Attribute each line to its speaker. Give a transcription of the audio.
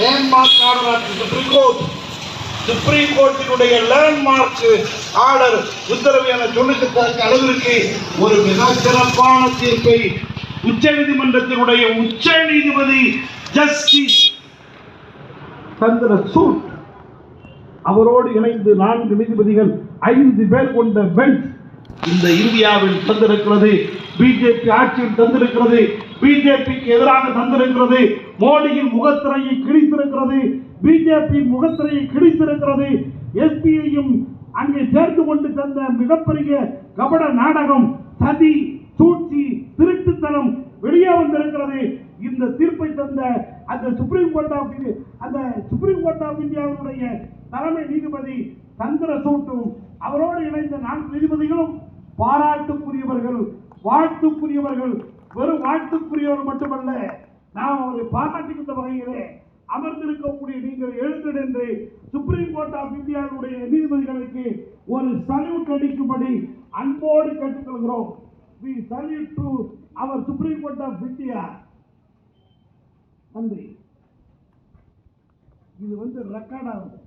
Speaker 1: Landmark order of supreme court supreme கோர்ட்டினுடைய landmark order உத்தரவு என சொல்லிட்டு அளவிற்கு ஒரு மிக சிறப்பான தீர்ப்பை உச்ச நீதிமன்றத்தினுடைய உச்ச நீதிபதி ஜஸ்டிஸ் சந்திரசூட் அவரோடு இணைந்து நான்கு நீதிபதிகள் ஐந்து பேர் கொண்ட பெஞ்ச் இந்த இந்தியாவில் தந்திருக்கிறது. பிஜேபி ஆட்சியில் தந்திருக்கிறது. பிஜேபிக்கு எதிராக தந்திருக்கிறது. மோடியின் முகத்திரையை கிழித்திருக்கிறது. பிஜேபியின் முகத்திரையை கிழித்திருக்கிறது. எஸ்பியையும் அங்கே சேர்த்து கொண்டு தந்த மிகப்பெரிய கபட நாடகம் சதி சூழ்ச்சி திருட்டுத்தனம் வெளியே வந்திருக்கிறது. இந்த தீர்ப்பை தந்த அந்த சுப்ரீம் கோர்ட் ஆஃப் அந்த சுப்ரீம் கோர்ட் ஆஃப் இந்தியாவுடைய தலைமை நீதிபதி சந்திரசூட்டும் அவரோடு இணைந்த நான்கு நீதிபதிகளும் பாராட்டுக்குரியவர்கள் வாழ்த்துக்குரியவர்கள் வெறும் வாழ்த்துக்குரியவர் மட்டுமல்ல நாம் அவரை பாராட்டுகின்ற வகையிலே அமர்ந்திருக்கக்கூடிய நீங்கள் எழுந்திடென்று சுப்ரீம் கோர்ட் ஆஃப் இந்தியாவுடைய நீதிபதிகளுக்கு ஒரு சல்யூட் அடிக்கும்படி அன்போடு கேட்டுக்கொள்கிறோம். We salute to our supreme court of India நன்றி. இது வந்து ரெக்கார்ட் ஆகுது.